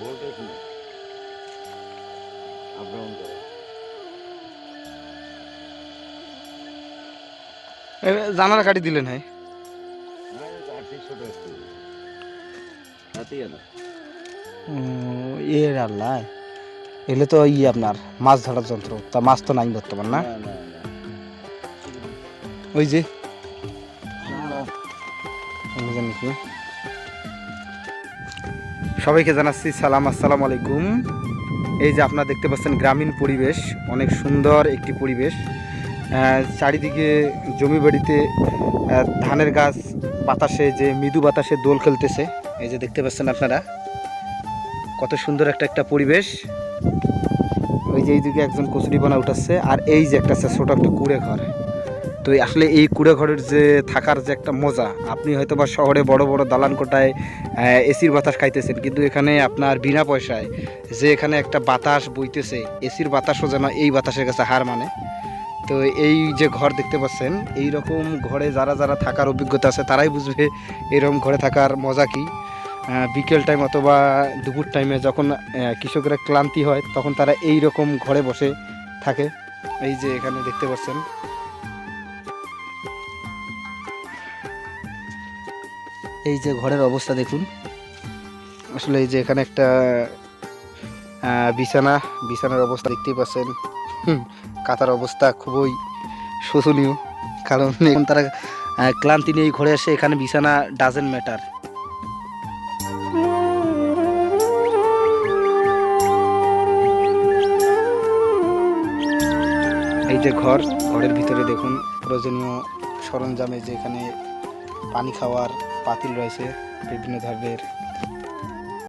Voltage নেই। Up করে। জানালা কাটি দিলেন হ্যাঁ এর আল্লাহ এগুলো তো ই আপনার মাছ ধরার যন্ত্র তা মাছ তো নাই বর্তমান না? ওই যে। জানি কি। সবাইকে জানাচ্ছি সালাম, আসসালামু আলাইকুম। এই যে আপনারা দেখতে পাচ্ছেন গ্রামীণ পরিবেশ, অনেক সুন্দর একটি পরিবেশ। চারিদিকে জমি বাড়িতে ধানের গাছ, বাতাসে, যে মৃদু বাতাসে দোল খেলতেছে, এই যে দেখতে পাচ্ছেন আপনারা। কত সুন্দর একটা একটা পরিবেশ। ওই যে এইদিকে একজন কচুরি বানা উঠাচ্ছে, আর এই যে একটা ছোট একটা কুড়ে ঘর। তো আসলে এই কুড়ে ঘরের যে থাকার যে একটা মজা, আপনি হয়তো বা শহরে বড় বড় দালান কোটায় এসির বাতাস খাইতেছেন, কিন্তু এখানে আপনার বিনা পয়সায় যে এখানে একটা বাতাস বইতেছে, এসির বাতাসও যেন এই বাতাসের কাছে হার মানে। তো এই যে ঘর দেখতে পাচ্ছেন, এই রকম ঘরে যারা যারা থাকার অভিজ্ঞতা আছে, তারাই বুঝবে এরকম ঘরে থাকার মজা কি। বিকেল টাইম অথবা দুপুর টাইমে যখন কৃষকেরা ক্লান্তি হয়, তখন তারা এই রকম ঘরে বসে থাকে। এই যে এখানে দেখতে পাচ্ছেন এই যে ঘরের অবস্থা দেখুন। আসলে এই যে এখানে একটা বিছানা, বিছানার অবস্থা দেখতেই পাচ্ছেন। কাতার অবস্থা খুবই শোচনীয়। কারণ এখন তারা ক্লান্তি নিয়ে ঘরে আসে এখানে বিছানা ডাজেন্ট ম্যাটার এই যে ঘর, ঘরের ভিতরে দেখুন প্রয়োজনীয় সরঞ্জামে যে এখানে পানি খাওয়ার পাতিল রয়েছে বিভিন্ন ধরনের